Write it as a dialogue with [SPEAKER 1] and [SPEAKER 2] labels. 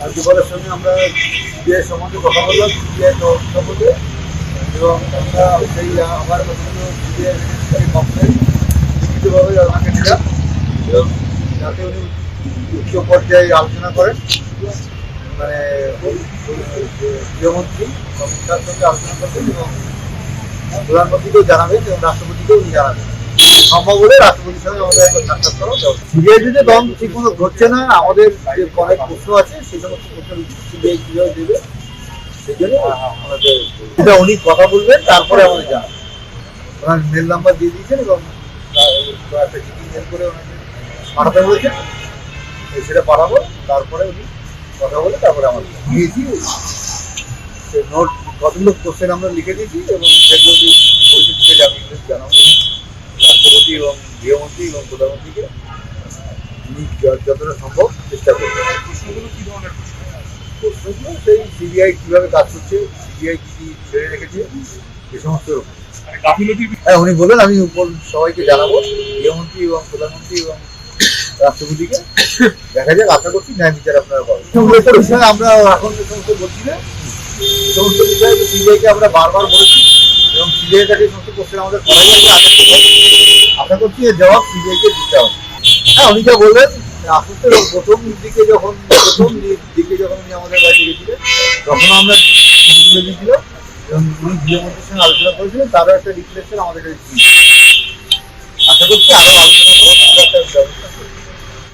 [SPEAKER 1] রাজ্যপালের সঙ্গে আমরা সিবিআই সম্বন্ধে কথা বললাম সিবিআই সম্বন্ধে। এবং আমরা সেই, আমার সিবিআই কমপ্লেন লিখিতভাবে ওনাকে দিলাম এবং যাতে উনি উচ্চ পর্যায়ে আলোচনা করেন মানে গৃহমন্ত্রী শাহের সঙ্গে আলোচনা করবেন এবং প্রধানমন্ত্রীকেও জানাবেন এবং রাষ্ট্রপতিকেও উনি জানাবেন। সম্ভব হলে আমাদের একবার দম ঠিক মতো ঘটছে না, আমাদের অনেক আছে সেই সমস্ত দেবে, সেই জন্য উনি কথা বলবেন, তারপরে আমাদের ওনার মেল নাম্বার দিয়ে দিয়েছেন এবং একটা করে ওনাকে পাঠাতে বলেছেন। সেটা পাঠাবো, তারপরে উনি কথা বলে তারপরে আমাদের নোট কতগুলো কোশ্চেন আমরা লিখে দিয়েছি এবং সেগুলো জানিয়ে জানাব। রাষ্ট্রপতি এবং গৃহমন্ত্রী এবং প্রধানমন্ত্রীকে যতটা সম্ভব চেষ্টা করবেন
[SPEAKER 2] প্রশ্নগুলো কি ধরনের প্রশ্ন?
[SPEAKER 1] প্রশ্নগুলো সেই সিবিআই কীভাবে কাজ করছে সিবিআই কি ছেড়ে রেখেছে এ সমস্ত
[SPEAKER 2] মানে গাফিলতির
[SPEAKER 1] হ্যাঁ উনি বললেন আমি উপর সবাইকে জানাব গৃহমন্ত্রী এবং প্রধানমন্ত্রী এবং রাষ্ট্রপতিকে দেখা যাক আশা করছি ন্যায় বিচার আপনারা পাবেন। আমরা এখন যে সমস্ত বলছি না। সমস্ত বিষয়ে সিবিআইকে আমরা বারবার বলেছি এবং সিবিআই কাছে সমস্ত কোশ্চেন আমাদের করাই আছে আশা করছি এর জবাব সিবিআইকে দিতে হবে। হ্যাঁ উনি যা বললেন, আসলে প্রথম দিকে যখন, প্রথম দিকে যখন উনি আমাদের বাড়িতে গেছিলেন, তখন আমরা দিয়েছিলাম, এবং উনি গৃহমন্ত্রীর সঙ্গে আলোচনা করেছিলেন, তারও একটা রিফ্লেকশন আমাদের কাছে